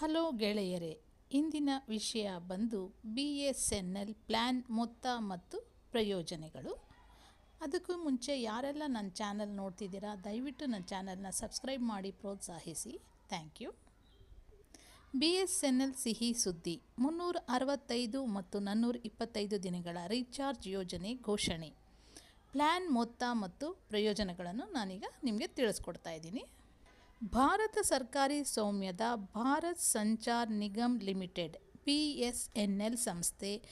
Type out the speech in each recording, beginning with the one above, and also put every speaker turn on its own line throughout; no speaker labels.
Hello ಗೆಳೆಯರೇ, ಇಂದಿನ ವಿಷಯ ಬಂದು B S N L plan ಮೊತ್ತ ಮತ್ತು ಪ್ರಯೋಜನಗಳು. ಅದಕ್ಕೂ ಮುಂಚೆ ಯಾರೆಲ್ಲ ನನ್ನ ಚಾನಲ್ ನೋಡ್ತಿದ್ದೀರಾ, ದಯವಿಟ್ಟು ನನ್ನ ಚಾನಲ್ನ ಸಬ್ಸ್ಕ್ರೈಬ್ ಮಾಡಿ ಪ್ರೋತ್ಸಾಹಿಸಿ. Thank you. B S N L ಸಿಹಿ ಸುದ್ದಿ, ಮುನ್ನೂರ ಅರವತ್ತೈದು ಮತ್ತು ನಾನ್ನೂರ ಇಪ್ಪತ್ತೈದು ದಿನಗಳ ರೀಚಾರ್ಜ್ ಯೋಜನೆ ಘೋಷಣೆ. ಪ್ಲ್ಯಾನ್ ಮೊತ್ತ ಮತ್ತು ಪ್ರಯೋಜನಗಳನ್ನು ನಾನೀಗ ನಿಮಗೆ ತಿಳಿಸ್ಕೊಡ್ತಾ ಇದ್ದೀನಿ. ಭಾರತ ಸರ್ಕಾರಿ ಸೌಮ್ಯದ Bharat Sanchar Nigam limited B S N L ಸಂಸ್ಥೆ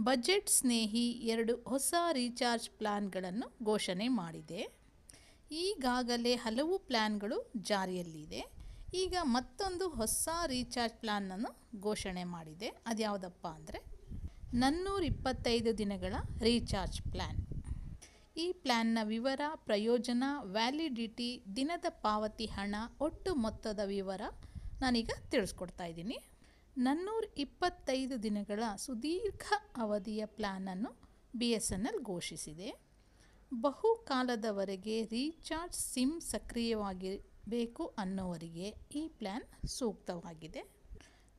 ಬಜೆಟ್ ಸ್ನೇಹಿ ಎರಡು ಹೊಸ ರೀಚಾರ್ಜ್ ಪ್ಲ್ಯಾನ್ಗಳನ್ನು ಘೋಷಣೆ ಮಾಡಿದೆ. ಈಗಾಗಲೇ ಹಲವು ಪ್ಲ್ಯಾನ್ಗಳು ಜಾರಿಯಲ್ಲಿದೆ. ಈಗ ಮತ್ತೊಂದು ಹೊಸ ರೀಚಾರ್ಜ್ ಪ್ಲ್ಯಾನನ್ನು ಘೋಷಣೆ ಮಾಡಿದೆ. ಅದ್ಯಾವುದಪ್ಪ ಅಂದರೆ ನನ್ನೂರಿಪ್ಪತ್ತೈದು ದಿನಗಳ ರೀಚಾರ್ಜ್ ಪ್ಲ್ಯಾನ್ ಈ ಪ್ಲ್ಯಾನ್ನ ವಿವರ, ಪ್ರಯೋಜನ, ವ್ಯಾಲಿಡಿಟಿ, ದಿನದ ಪಾವತಿ ಹಣ, ಒಟ್ಟು ಮೊತ್ತದ ವಿವರ ನಾನೀಗ ತಿಳಿಸ್ಕೊಡ್ತಾ ಇದ್ದೀನಿ. ನನ್ನೂರ ಇಪ್ಪತ್ತೈದು ದಿನಗಳ ಸುದೀರ್ಘ ಅವಧಿಯ ಪ್ಲ್ಯಾನನ್ನು ಬಿ ಎಸ್ ಎನ್ ಎಲ್ ಘೋಷಿಸಿದೆ. ಬಹುಕಾಲದವರೆಗೆ ರೀಚಾರ್ಜ್ ಸಿಮ್ ಸಕ್ರಿಯವಾಗಿರಬೇಕು ಅನ್ನೋವರಿಗೆ ಈ ಪ್ಲ್ಯಾನ್ ಸೂಕ್ತವಾಗಿದೆ.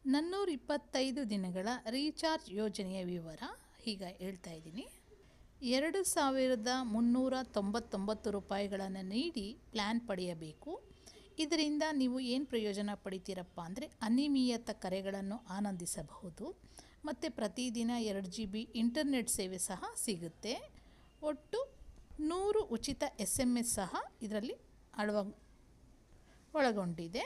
ನಾನ್ನೂರ ಇಪ್ಪತ್ತೈದು ದಿನಗಳ ರೀಚಾರ್ಜ್ ಯೋಜನೆಯ ವಿವರ ಈಗ ಹೇಳ್ತಾ ಇದ್ದೀನಿ. ಎರಡು ಸಾವಿರದ ಮುನ್ನೂರ ತೊಂಬತ್ತೊಂಬತ್ತು ರೂಪಾಯಿಗಳನ್ನು ನೀಡಿ ಪ್ಲ್ಯಾನ್ ಪಡೆಯಬೇಕು. ಇದರಿಂದ ನೀವು ಏನು ಪ್ರಯೋಜನ ಪಡಿತೀರಪ್ಪ ಅಂದರೆ ಅನಿಮೀಯತ ಕರೆಗಳನ್ನು ಆನಂದಿಸಬಹುದು. ಮತ್ತು ಪ್ರತಿದಿನ ಎರಡು ಜಿ ಬಿ ಇಂಟರ್ನೆಟ್ ಸೇವೆ ಸಹ ಸಿಗುತ್ತೆ. ಒಟ್ಟು ನೂರು ಉಚಿತ ಎಸ್ ಎಂ ಎಸ್ ಸಹ ಇದರಲ್ಲಿ ಅಳವ ಒಳಗೊಂಡಿದೆ.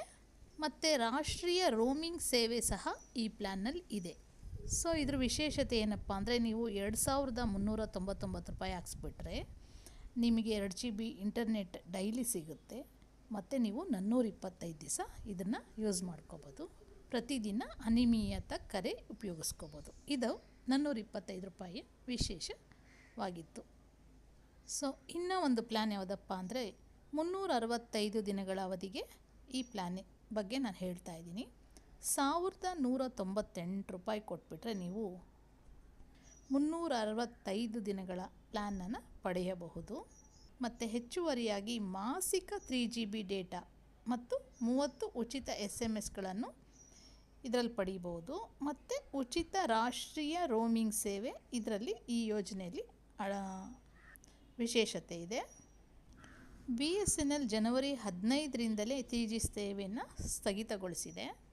ಮತ್ತು ರಾಷ್ಟ್ರೀಯ ರೋಮಿಂಗ್ ಸೇವೆ ಸಹ ಈ ಪ್ಲ್ಯಾನ್ನಲ್ಲಿ ಇದೆ. ಸೊ ಇದ್ರ ವಿಶೇಷತೆ ಏನಪ್ಪ ಅಂದರೆ ನೀವು ಎರಡು ಸಾವಿರದ ಮುನ್ನೂರ ತೊಂಬತ್ತೊಂಬತ್ತು ರೂಪಾಯಿ ಹಾಕ್ಸ್ಬಿಟ್ರೆ ನಿಮಗೆ ಎರಡು ಜಿ ಬಿ ಇಂಟರ್ನೆಟ್ ಡೈಲಿ ಸಿಗುತ್ತೆ. ಮತ್ತು ನೀವು ನನ್ನೂರ ಇಪ್ಪತ್ತೈದು ದಿವಸ ಇದನ್ನು ಯೂಸ್ ಮಾಡ್ಕೋಬೋದು. ಪ್ರತಿದಿನ ಅನಿಮೀಯತ ಕರೆ ಉಪಯೋಗಿಸ್ಕೋಬೋದು. ಇದು ನನ್ನೂರ ಇಪ್ಪತ್ತೈದು ರೂಪಾಯಿ ವಿಶೇಷವಾಗಿತ್ತು. ಸೊ ಇನ್ನೂ ಒಂದು ಪ್ಲ್ಯಾನ್ ಯಾವುದಪ್ಪ ಅಂದರೆ ಮುನ್ನೂರ ಅರವತ್ತೈದು ದಿನಗಳ ಅವಧಿಗೆ ಈ ಪ್ಲ್ಯಾನ್ ಬಗ್ಗೆ ನಾನು ಹೇಳ್ತಾ ಇದ್ದೀನಿ. ಸಾವಿರದ ನೂರ ತೊಂಬತ್ತೆಂಟು ರೂಪಾಯಿ ಕೊಟ್ಬಿಟ್ರೆ ನೀವು ಮುನ್ನೂರ ಅರವತ್ತೈದು ದಿನಗಳ ಪ್ಲ್ಯಾನನ್ನು ಪಡೆಯಬಹುದು. ಮತ್ತು ಹೆಚ್ಚುವರಿಯಾಗಿ ಮಾಸಿಕ ತ್ರೀ ಜಿ ಬಿ ಡೇಟಾ ಮತ್ತು ಮೂವತ್ತು ಉಚಿತ ಎಸ್ ಎಂ ಎಸ್ಗಳನ್ನು ಇದರಲ್ಲಿ ಪಡೀಬೋದು ಮತ್ತು ಉಚಿತ ರಾಷ್ಟ್ರೀಯ ರೋಮಿಂಗ್ ಸೇವೆ ಇದರಲ್ಲಿ ಈ ಯೋಜನೆಯಲ್ಲಿ ವಿಶೇಷತೆ ಇದೆ. ಬಿ ಎಸ್ ಎನ್ ಎಲ್ ಜನವರಿ ಹದಿನೈದರಿಂದಲೇ ತ್ರೀ ಜಿ ಸೇವೆಯನ್ನು ಸ್ಥಗಿತಗೊಳಿಸಿದೆ.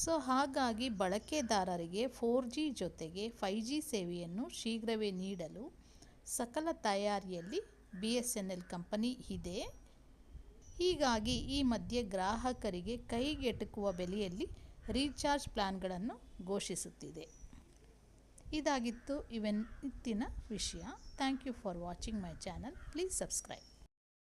ಸೊ ಹಾಗಾಗಿ ಬಳಕೆದಾರರಿಗೆ ಫೋರ್ ಜಿ ಜೊತೆಗೆ ಫೈ ಜಿ ಸೇವೆಯನ್ನು ಶೀಘ್ರವೇ ನೀಡಲು ಸಕಲ ತಯಾರಿಯಲ್ಲಿ B S N L company ಇದೆ. ಹೀಗಾಗಿ ಈ ಮಧ್ಯೆ ಗ್ರಾಹಕರಿಗೆ ಕೈಗೆಟುಕುವ ಬೆಲೆಯಲ್ಲಿ ರೀಚಾರ್ಜ್ ಪ್ಲ್ಯಾನ್ಗಳನ್ನು ಘೋಷಿಸುತ್ತಿದೆ. ಇದಾಗಿತ್ತು ಇವತ್ತಿನ ವಿಷಯ. Thank you for watching my channel. Please subscribe.